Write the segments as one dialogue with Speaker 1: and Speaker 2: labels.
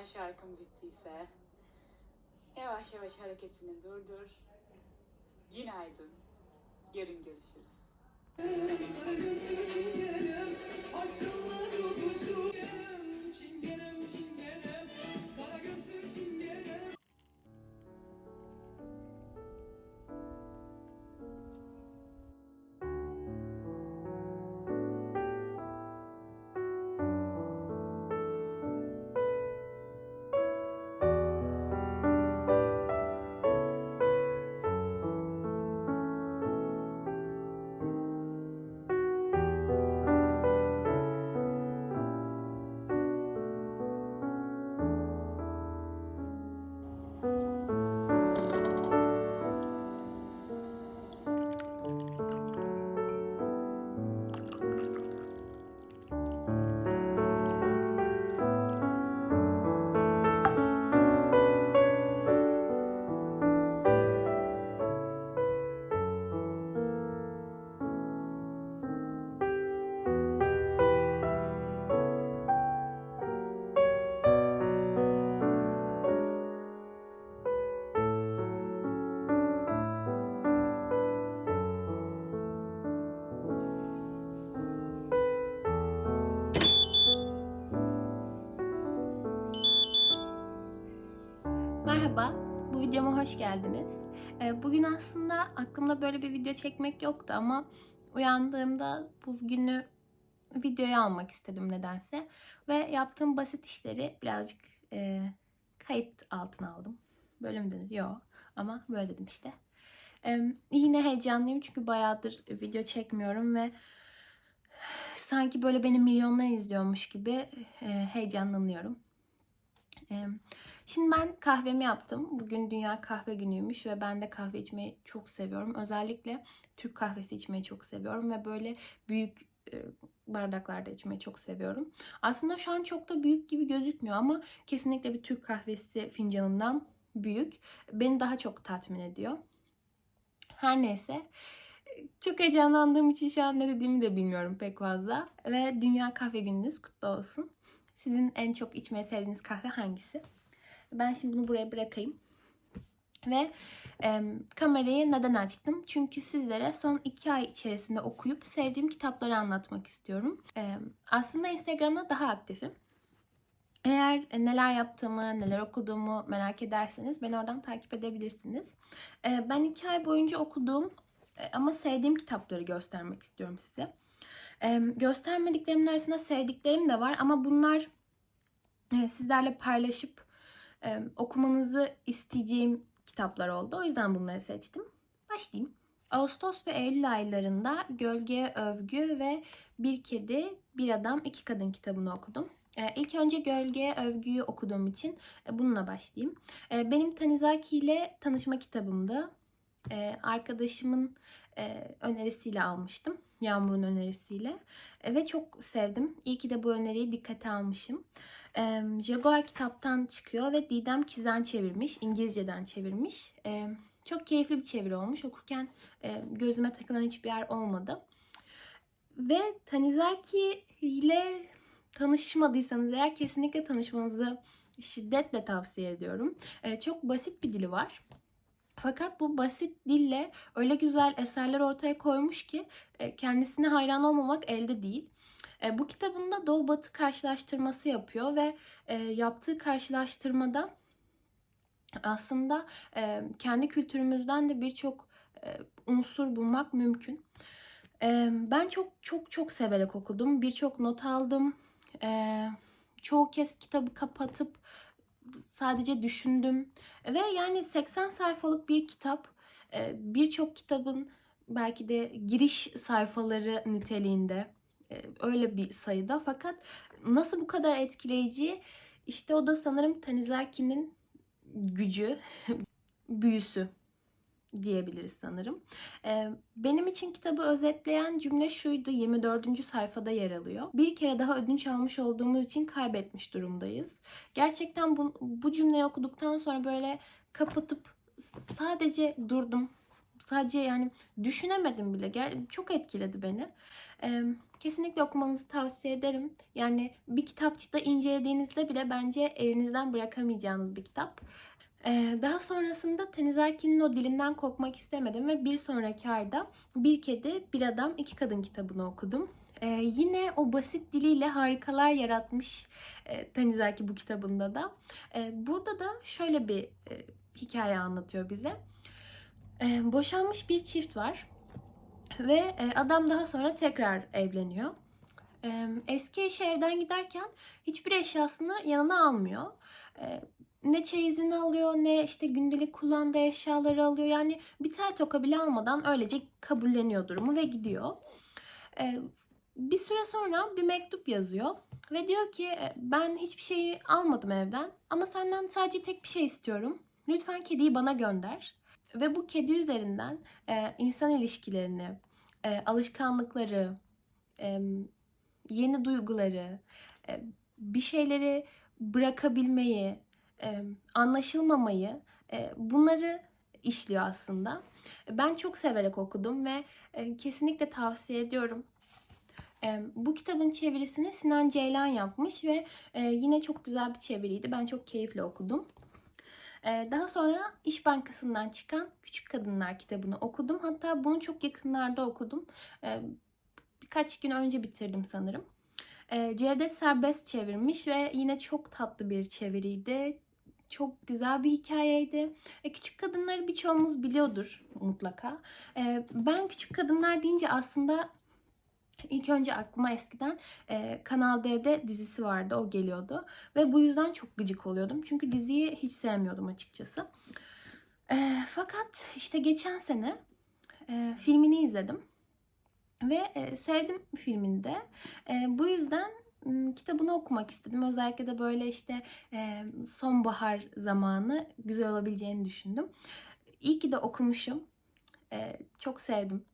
Speaker 1: Eğer şarkım bittiyse yavaş yavaş hareketini durdur. Günaydın. Yarın görüşürüz.
Speaker 2: Çingenem, çingenem,
Speaker 3: Merhaba, bu videoma hoş geldiniz. Ee, Bugün aslında aklımda böyle bir video çekmek yoktu ama uyandığımda bu günü videoya almak istedim nedense. Ve yaptığım basit işleri birazcık e, kayıt altına aldım. Böyle mi denir? Yok ama böyle dedim işte. Ee, yine heyecanlıyım çünkü bayağıdır video çekmiyorum ve sanki böyle beni milyonlar izliyormuş gibi e, heyecanlanıyorum. Ee, Şimdi ben kahvemi yaptım. Bugün Dünya Kahve Günü'ymüş ve ben de kahve içmeyi çok seviyorum. Özellikle Türk kahvesi içmeyi çok seviyorum ve böyle büyük e, bardaklarda içmeyi çok seviyorum. Aslında şu an çok da büyük gibi gözükmüyor ama kesinlikle bir Türk kahvesi fincanından büyük. Beni daha çok tatmin ediyor. Her neyse. Çok heyecanlandığım için şu an ne dediğimi de bilmiyorum pek fazla. Ve Dünya Kahve Gününüz kutlu olsun. Sizin en çok içmeyi sevdiğiniz kahve hangisi? Ben şimdi bunu buraya bırakayım. Ve e, kamerayı neden açtım? Çünkü sizlere son iki ay içerisinde okuyup sevdiğim kitapları anlatmak istiyorum. E, aslında Instagram'da daha aktifim. Eğer neler yaptığımı, neler okuduğumu merak ederseniz beni oradan takip edebilirsiniz. E, ben iki ay boyunca okuduğum e, ama sevdiğim kitapları göstermek istiyorum size. E, göstermediklerimin arasında sevdiklerim de var ama bunlar e, sizlerle paylaşıp okumanızı isteyeceğim kitaplar oldu. O yüzden bunları seçtim. Başlayayım. Ağustos ve Eylül aylarında Gölge Övgü ve Bir Kedi, Bir Adam, İki Kadın kitabını okudum. E, ilk önce Gölge Övgü'yü okuduğum için e, bununla başlayayım. Benim Tanizaki ile tanışma kitabımdı. Arkadaşımın önerisiyle almıştım. Yağmur'un önerisiyle. E, ve çok sevdim. İyi ki de bu öneriyi dikkate almışım. Jaguar kitaptan çıkıyor ve Didem Kizen çevirmiş. İngilizceden çevirmiş. Çok keyifli bir çeviri olmuş. Okurken e, gözüme takılan hiçbir yer olmadı. Ve Tanizaki ile tanışmadıysanız eğer kesinlikle tanışmanızı şiddetle tavsiye ediyorum. E, çok basit bir dili var. Fakat bu basit dille öyle güzel eserler ortaya koymuş ki e, kendisine hayran olmamak elde değil. E, bu kitabında Doğu Batı karşılaştırması yapıyor ve e, yaptığı karşılaştırmada aslında kendi kültürümüzden de birçok unsur bulmak mümkün. Ben çok çok çok severek okudum. Birçok not aldım. Çoğu kez kitabı kapatıp sadece düşündüm. Ve yani 80 sayfalık bir kitap. E, Birçok kitabın belki de giriş sayfaları niteliğinde e, öyle bir sayıda. Fakat nasıl bu kadar etkileyici? İşte o da sanırım Tanizaki'nin gücü, büyüsü diyebiliriz sanırım. Ee, benim için kitabı özetleyen cümle şuydu. 24. sayfada yer alıyor. Bir kere daha ödünç almış olduğumuz için kaybetmiş durumdayız. Gerçekten bu, bu cümleyi okuduktan sonra böyle kapatıp sadece durdum. Sadece yani düşünemedim bile. Çok etkiledi beni. Ee, Kesinlikle okumanızı tavsiye ederim. Yani bir kitapçıda incelediğinizde bile bence elinizden bırakamayacağınız bir kitap. Ee, daha sonrasında Tenizaki'nin o dilinden kopmak istemedim ve bir sonraki ayda Bir Kedi, Bir Adam, İki Kadın kitabını okudum. Ee, yine o basit diliyle harikalar yaratmış e, Tanizaki bu kitabında da. Ee, burada da şöyle bir e, hikaye anlatıyor bize. Ee, boşanmış bir çift var ve e, adam daha sonra tekrar evleniyor. Ee, eski eşi evden giderken hiçbir eşyasını yanına almıyor. Ee, ne çeyizini alıyor ne işte gündelik kullandığı eşyaları alıyor. Yani bir tel toka bile almadan öylece kabulleniyor durumu ve gidiyor. Ee, bir süre sonra bir mektup yazıyor ve diyor ki "E, ben hiçbir şeyi almadım evden ama senden sadece tek bir şey istiyorum. Lütfen kediyi bana gönder. Ve bu kedi üzerinden e, insan ilişkilerini, e, alışkanlıkları, e, yeni duyguları, e, bir şeyleri bırakabilmeyi, e, anlaşılmamayı e, bunları işliyor aslında. Ben çok severek okudum ve e, kesinlikle tavsiye ediyorum. E, bu kitabın çevirisini Sinan Ceylan yapmış ve e, yine çok güzel bir çeviriydi. Ben çok keyifle okudum. E, daha sonra İş Bankası'ndan çıkan Küçük Kadınlar kitabını okudum. Hatta bunu çok yakınlarda okudum. E, birkaç gün önce bitirdim sanırım. E, Cevdet Serbest çevirmiş ve yine çok tatlı bir çeviriydi. Çok güzel bir hikayeydi. E, küçük kadınları birçoğumuz biliyordur mutlaka. E, ben küçük kadınlar deyince aslında ilk önce aklıma eskiden e, Kanal D'de dizisi vardı. O geliyordu. Ve bu yüzden çok gıcık oluyordum. Çünkü diziyi hiç sevmiyordum açıkçası. E, fakat işte geçen sene e, filmini izledim. Ve e, sevdim filmini de. E, bu yüzden kitabını okumak istedim. Özellikle de böyle işte sonbahar zamanı güzel olabileceğini düşündüm. İyi ki de okumuşum. Çok sevdim.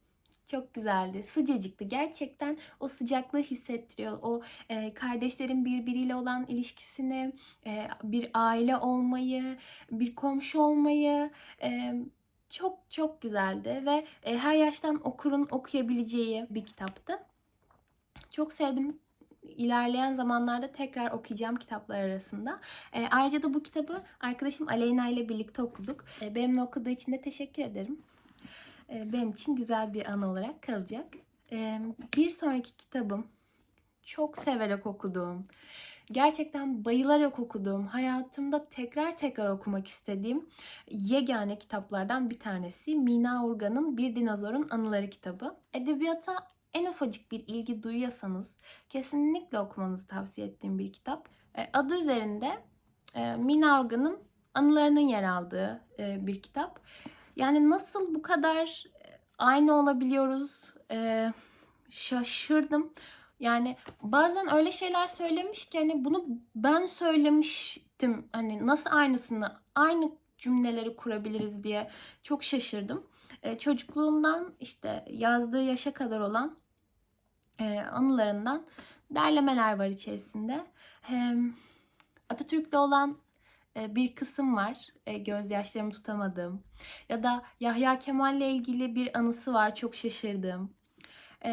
Speaker 3: Çok güzeldi. Sıcacıktı. Gerçekten o sıcaklığı hissettiriyor. O e, kardeşlerin birbiriyle olan ilişkisini, e, bir aile olmayı, bir komşu olmayı e, çok çok güzeldi ve e, her yaştan okurun okuyabileceği bir kitaptı. Çok sevdim. İlerleyen zamanlarda tekrar okuyacağım kitaplar arasında. E, ayrıca da bu kitabı arkadaşım Aleyna ile birlikte okuduk. E, benimle okuduğu için de teşekkür ederim. E, benim için güzel bir anı olarak kalacak. E, bir sonraki kitabım çok severek okuduğum, gerçekten bayılarak okuduğum, hayatımda tekrar tekrar okumak istediğim yegane kitaplardan bir tanesi Mina Urgan'ın Bir Dinozorun Anıları kitabı. Edebiyata en ufacık bir ilgi duyuyorsanız kesinlikle okumanızı tavsiye ettiğim bir kitap. E, adı üzerinde e, Mina Urgan'ın anılarının yer aldığı e, bir kitap. Yani nasıl bu kadar aynı olabiliyoruz şaşırdım. Yani bazen öyle şeyler söylemiş ki hani bunu ben söylemiştim. Hani nasıl aynısını aynı cümleleri kurabiliriz diye çok şaşırdım. Çocukluğumdan işte yazdığı yaşa kadar olan e, anılarından derlemeler var içerisinde. Hem Atatürk'le olan e, bir kısım var e, gözyaşlarımı tutamadığım. Ya da Yahya Kemal'le ilgili bir anısı var çok şaşırdığım. E,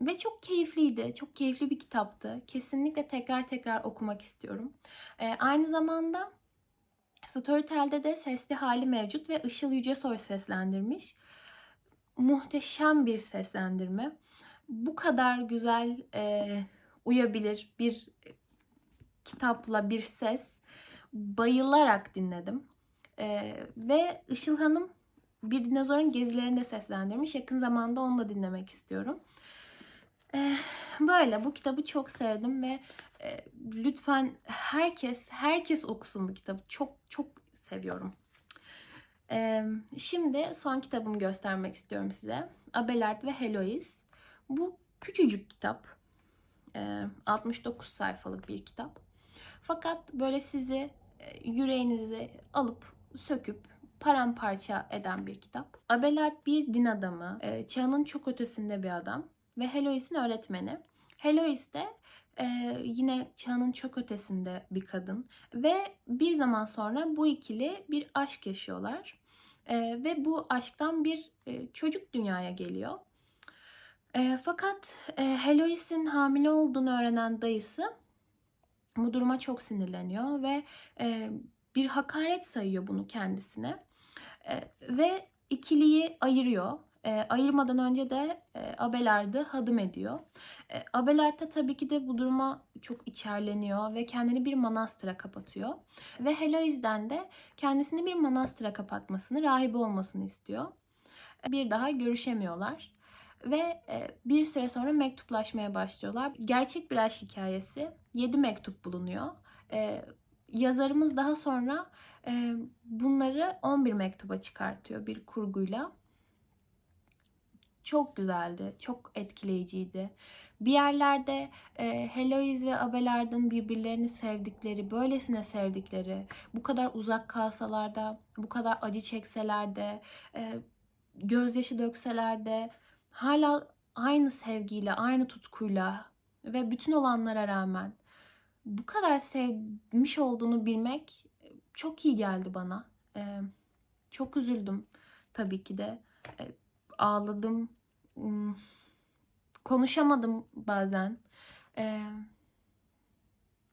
Speaker 3: ve çok keyifliydi. Çok keyifli bir kitaptı. Kesinlikle tekrar tekrar okumak istiyorum. E, aynı zamanda Storytel'de de sesli hali mevcut ve Işıl Yücesoy seslendirmiş. Muhteşem bir seslendirme. Bu kadar güzel e, uyabilir bir kitapla bir ses bayılarak dinledim. E, ve Işıl Hanım bir dinozorun gezilerini de seslendirmiş. Yakın zamanda onu da dinlemek istiyorum. E, böyle bu kitabı çok sevdim ve e, lütfen herkes herkes okusun bu kitabı. Çok çok seviyorum. E, şimdi son kitabımı göstermek istiyorum size. Abelard ve Heloise. Bu küçücük kitap. E, 69 sayfalık bir kitap. Fakat böyle sizi e, yüreğinizi alıp söküp paramparça eden bir kitap. Abelard bir din adamı, e, çağının çok ötesinde bir adam ve Heloise'in öğretmeni. Heloise de e, yine çağının çok ötesinde bir kadın ve bir zaman sonra bu ikili bir aşk yaşıyorlar ve bu aşktan bir çocuk dünyaya geliyor. E, fakat e, Helois'in hamile olduğunu öğrenen dayısı bu duruma çok sinirleniyor ve e, bir hakaret sayıyor bunu kendisine. E, ve ikiliyi ayırıyor. E, ayırmadan önce de e, Abelard'ı hadım ediyor. E, Abelard da tabii ki de bu duruma çok içerleniyor ve kendini bir manastıra kapatıyor. Ve Helois'den de kendisini bir manastıra kapatmasını, rahibe olmasını istiyor. Bir daha görüşemiyorlar. Ve e, bir süre sonra mektuplaşmaya başlıyorlar. Gerçek bir aşk hikayesi. 7 mektup bulunuyor. E, yazarımız daha sonra e, bunları 11 mektuba çıkartıyor bir kurguyla. Çok güzeldi, çok etkileyiciydi. Bir yerlerde e, Heloise ve Abelard'ın birbirlerini sevdikleri, böylesine sevdikleri, bu kadar uzak kalsalar da, bu kadar acı çekseler de, e, gözyaşı dökseler de, hala aynı sevgiyle, aynı tutkuyla ve bütün olanlara rağmen bu kadar sevmiş olduğunu bilmek çok iyi geldi bana. Ee, çok üzüldüm tabii ki de. Ee, ağladım. Hmm, konuşamadım bazen.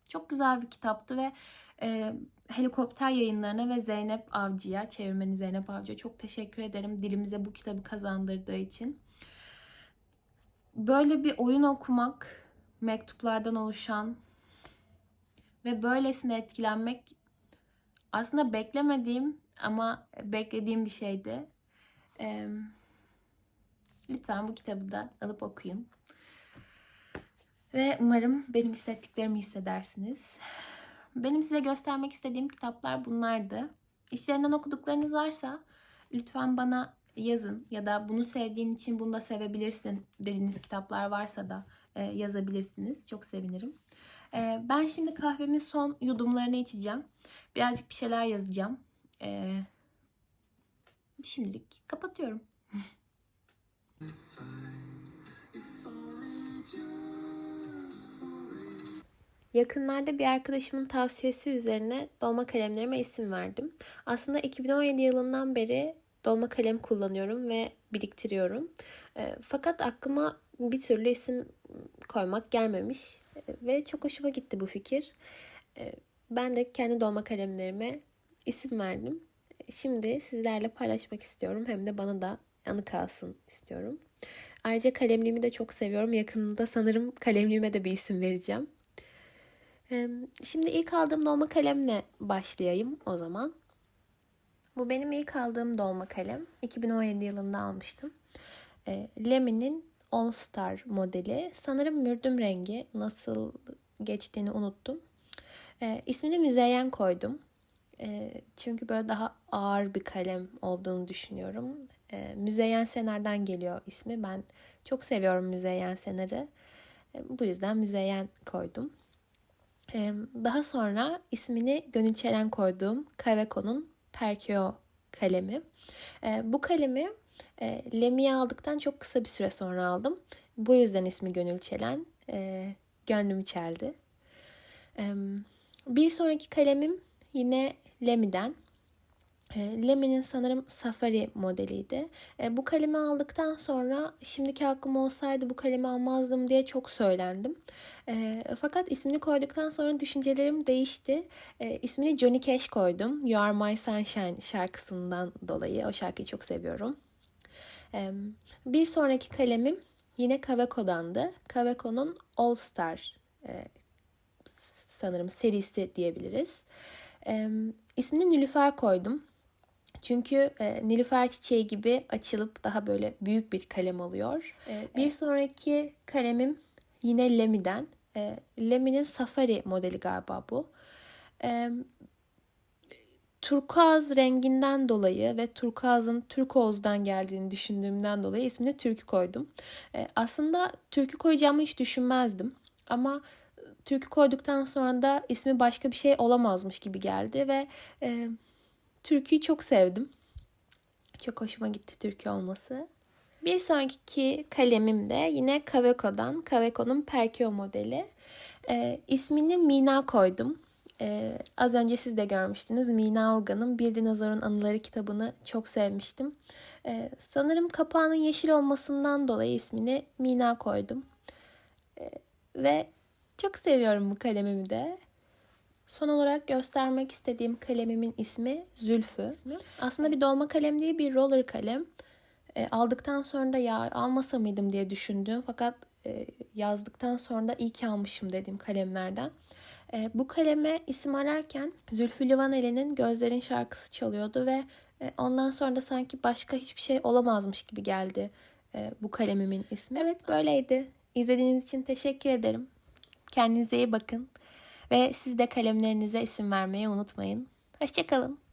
Speaker 3: Çok güzel bir kitaptı ve e, helikopter yayınlarına ve Zeynep Avcı'ya, çevirmeni Zeynep Avcı'ya çok teşekkür ederim dilimize bu kitabı kazandırdığı için. Böyle bir oyun okumak, mektuplardan oluşan ve böylesine etkilenmek aslında beklemediğim ama beklediğim bir şeydi. Ee, lütfen bu kitabı da alıp okuyun. Ve umarım benim hissettiklerimi hissedersiniz. Benim size göstermek istediğim kitaplar bunlardı. İçlerinden okuduklarınız varsa lütfen bana yazın ya da bunu sevdiğin için bunu da sevebilirsin dediğiniz kitaplar varsa da e, yazabilirsiniz. Çok sevinirim. E, ben şimdi kahvemin son yudumlarını içeceğim. Birazcık bir şeyler yazacağım. E, şimdilik kapatıyorum. Yakınlarda bir arkadaşımın tavsiyesi üzerine dolma kalemlerime isim verdim. Aslında 2017 yılından beri dolma kalem kullanıyorum ve biriktiriyorum. E, fakat aklıma bir türlü isim koymak gelmemiş E, ve çok hoşuma gitti bu fikir. E, ben de kendi dolma kalemlerime isim verdim. Şimdi sizlerle paylaşmak istiyorum hem de bana da anı kalsın istiyorum. Ayrıca kalemliğimi de çok seviyorum. Yakında sanırım kalemliğime de bir isim vereceğim. Şimdi ilk aldığım dolma kalemle başlayayım o zaman. Bu benim ilk aldığım dolma kalem. 2017 yılında almıştım. E, Lemmy'nin All Star modeli. Sanırım mürdüm rengi. Nasıl geçtiğini unuttum. E, ismini Müzeyyen koydum. E, çünkü böyle daha ağır bir kalem olduğunu düşünüyorum. E, Müzeyyen Senar'dan geliyor ismi. Ben çok seviyorum Müzeyyen Senar'ı. E, bu yüzden Müzeyyen koydum. E, daha sonra ismini Gönül Çelen koyduğum Kaveco'nun Perkio kalemi. E, bu kalemi e, Lemmy'yi aldıktan çok kısa bir süre sonra aldım. Bu yüzden ismi Gönül Çelen. E, gönlümü çeldi. E, bir sonraki kalemim yine Lemmy'den. E, Lemmy'nin sanırım Safari modeliydi. E, bu kalemi aldıktan sonra şimdiki aklım olsaydı bu kalemi almazdım diye çok söylendim. E, fakat ismini koyduktan sonra düşüncelerim değişti. E, ismini Johnny Cash koydum. You Are My Sunshine şarkısından dolayı. O şarkıyı çok seviyorum. E, bir sonraki kalemim yine Kaveco'dandı. Kaveco'nun All Star e, sanırım serisi diyebiliriz. E, ismini Nilüfer koydum. Çünkü e, Nilüfer çiçeği gibi açılıp daha böyle büyük bir kalem alıyor. E, bir sonraki kalemim yine Lemmy'den. E, Lemmy'nin Safari modeli galiba bu. E, turkuaz renginden dolayı ve turkuazın turkozdan geldiğini düşündüğümden dolayı ismini Türkü koydum. E, aslında Türkü koyacağımı hiç düşünmezdim. Ama Türkü koyduktan sonra da ismi başka bir şey olamazmış gibi geldi ve e, Türküyü çok sevdim. Çok hoşuma gitti Türkü olması. Bir sonraki kalemim de yine Kaveco'dan. Kaveco'nun Perkio modeli. E, ismini Mina koydum. Ee, az önce siz de görmüştünüz. Mina Organ'ın Bir Dinozorun Anıları kitabını çok sevmiştim. Ee, sanırım kapağının yeşil olmasından dolayı ismini Mina koydum. Ee, ve çok seviyorum bu kalemimi de. Son olarak göstermek istediğim kalemimin ismi Zülfü. Aslında bir dolma kalem değil bir roller kalem. E, aldıktan sonra da ya almasa mıydım diye düşündüm. Fakat e, yazdıktan sonra da iyi ki almışım dediğim kalemlerden. E, bu kaleme isim ararken Zülfü Livaneli'nin Gözlerin şarkısı çalıyordu ve e, ondan sonra da sanki başka hiçbir şey olamazmış gibi geldi e, bu kalemimin ismi. Evet böyleydi. İzlediğiniz için teşekkür ederim. Kendinize iyi bakın. Ve siz de kalemlerinize isim vermeyi unutmayın. Hoşçakalın.